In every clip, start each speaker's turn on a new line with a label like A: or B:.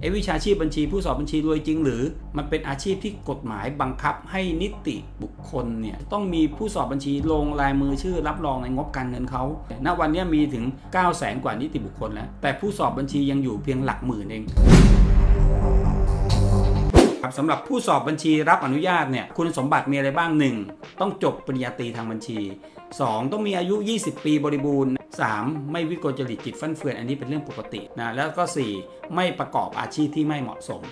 A: ไอ้วิชาชีพบัญชีผู้สอบบัญชีรวยจริงหรือ มันเป็นอาชีพที่กฎหมายบังคับให้นิติบุคคลเนี่ยต้องมีผู้สอบบัญชีลงลายมือชื่อรับรองในงบการเงินเขาณวันนี้มีถึง 9 0 0แสนกว่านิติบุคคลแล้วแต่ผู้สอบบัญชียังอยู่เพียงหลักหมื่นเอง ครับสำหรับผู้สอบบัญชีรับอนุญาตเนี่ยคุณสมบัติมีอะไรบ้าง 1. ต้องจบปริญญาตรีทางบัญชี 2. ต้องมีอายุ 20 ปีบริบูรณ์ 3. ไม่วิกลจริตจิตฟั่นเฟือนอันนี้เป็นเรื่องปกตินะแล้วก็ 4. ไม่ประกอบอาชีพที่ไม่เหมาะสม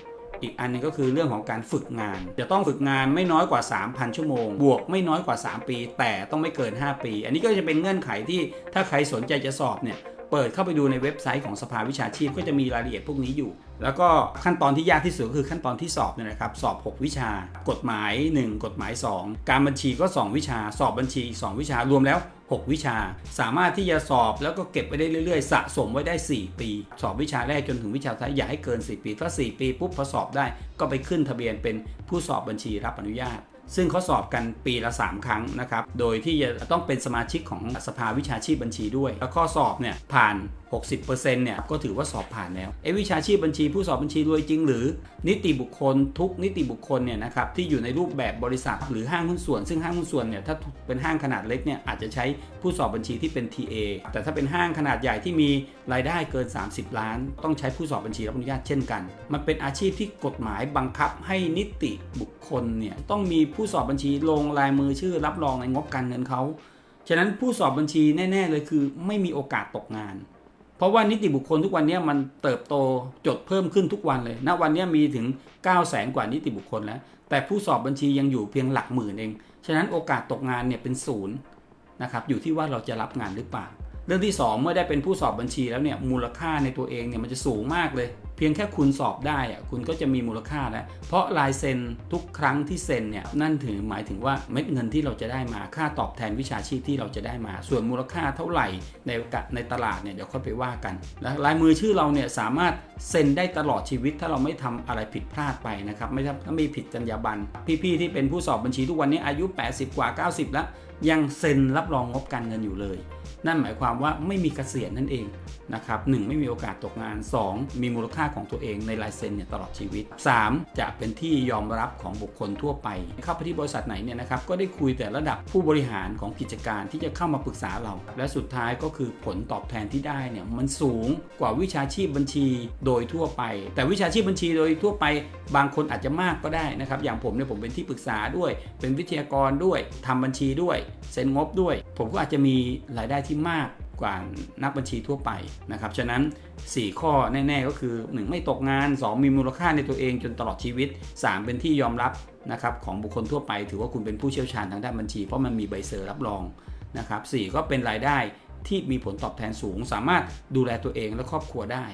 A: อีกอันหนึงก็คือเรื่องของการฝึกงาน จะต้องฝึกงานไม่น้อยกว่า 3,000 ชั่วโมง บวกไม่น้อยกว่า 3 ปี แต่ต้องไม่เกิน 5 ปี อันนี้ก็จะเป็นเงื่อนไขที่ถ้าใครสนใจจะสอบเนี่ย เปิดเข้าไปดูในเว็บไซต์ของสภาวิชาชีพก็จะมีรายละเอียดพวกนี้อยู่ แล้วก็ขั้นตอนที่ยากที่สุดก็คือขั้นตอนที่สอบเนี่ยนะครับสอบ 6 วิชา กฎหมาย 1 กฎหมาย 2 การบัญชีก็ 2 วิชา สอบบัญชีอีก2วิชารวมแล้ว 6 วิชา สามารถที่จะสอบแล้วก็เก็บไว้ได้เรื่อยๆ สะสมไว้ได้ 4 ปี สอบวิชาแรกจนถึงวิชาท้ายอย่าให้เกิน 4 ปีถ้า4ปีปุ๊บพอสอบได้ก็ไปขึ้นทะเบียนเป็นผู้สอบบัญชีรับอนุญาต ซึ่งเขาสอบกันปีละ 3 ครั้งนะครับ โดยที่จะต้องเป็นสมาชิกของสภาวิชาชีพบัญชีด้วย แล้วข้อสอบเนี่ยผ่าน60%เนี่ยก็ถือว่าสอบผ่านแล้วเอะวิชาชีพบัญชีผู้สอบบัญชีรวยจริงหรือนิติบุคคลทุกนิติบุคคลเนี่ยนะครับที่อยู่ในรูปแบบบริษัทหรือห้างหุ้นส่วน ซึ่งห้างหุ้นส่วนเนี่ยถ้าเป็นห้างขนาดเล็กเนี่ยอาจจะใช้ผู้สอบบัญชีที่เป็น TA แต่ถ้าเป็นห้างขนาดใหญ่ที่มีรายได้เกิน 30 ล้าน ต้องใช้ผู้สอบบัญชีรับอนุญาตเช่นกัน มันเป็นอาชีพที่กฎหมายบังคับให้นิติบุคคลเนี่ยต้องมีผู้สอบบัญชีลงลายมือชื่อ รับรองในงบการเงินเขาฉะนั้นผู้สอบบัญชีแน่ ๆ เลยคือ ไม่มีโอกาสตกงาน เพราะว่านิติบุคคลทุกวันนี้มันเติบโตจดเพิ่มขึ้นทุกวันเลยณวันนี้มีถึง 9 0 0แสนกว่านิติบุคคลแล้ว แต่ผู้สอบบัญชียังอยู่เพียงหลักหมื่นเอง ฉะนั้นโอกาสตกงานเนี่ยเป็นศูนย์นะครับอยู่ที่ว่าเราจะรับงานหรือเปล่า เรื่องที่ 2 เมื่อได้เป็นผู้สอบบัญชีแล้วเนี่ยมูลค่าในตัวเองเนี่ยมันจะสูงมากเลย เพียงแค่คุณสอบได้อะคุณก็จะมีมูลค่าแล้วเพราะลายเซ็นทุกครั้งที่เซ็นเนี่ยนั่นถือหมายถึงว่าเม็ดเงินที่เราจะได้มาค่าตอบแทนวิชาชีพที่เราจะได้มา ส่วนมูลค่าเท่าไหร่ในในตลาดเนี่ยเดี๋ยวค่อยไปว่ากันแล้วลายมือชื่อเราเนี่ยสามารถเซ็นได้ตลอดชีวิตถ้าเราไม่ทำอะไรผิดพลาดไปนะครับไม่ถ้าไม่ผิดจรรยาบรรณพี่ๆที่เป็นผู้สอบบัญชีทุกวันนี้อายุ 80 กว่า 90 แล้วยังเซ็นรับรองงบการเงินอยู่เลย นั่นหมายความว่าไม่มีเกษียณนั่นเองนะครับหนึ่งไม่มีโอกาสตกงาน 2 มีมูลค่าของตัวเองในลายเซ็นเนี่ยตลอดชีวิต 3 จะเป็นที่ยอมรับของบุคคลทั่วไป เข้าไปที่บริษัทไหนเนี่ยนะครับก็ได้คุยแต่ระดับผู้บริหารของกิจการที่จะเข้ามาปรึกษาเรา และสุดท้ายก็คือผลตอบแทนที่ได้เนี่ยมันสูงกว่าวิชาชีพบัญชีโดยทั่วไป แต่วิชาชีพบัญชีโดยทั่วไป บางคนอาจจะมากก็ได้นะครับอย่างผมเนี่ยผมเป็นที่ปรึกษาด้วย เป็นวิทยากรด้วยทำบัญชีด้วยเซ็นงบด้วย ผมก็อาจจะมีรายได้ที่มากกว่านักบัญชีทั่วไปนะครับ ฉะนั้น 4 ข้อแน่ ๆ ก็คือ 1 ไม่ตกงาน 2 มีมูลค่าในตัวเองจนตลอดชีวิต 3 เป็นที่ยอมรับนะครับของบุคคลทั่วไป ถือว่าคุณเป็นผู้เชี่ยวชาญทางด้านบัญชี เพราะมันมีใบเซอร์รับรองนะครับ 4 ก็เป็นรายได้ที่มีผลตอบแทนสูง สามารถดูแลตัวเองและครอบครัวได้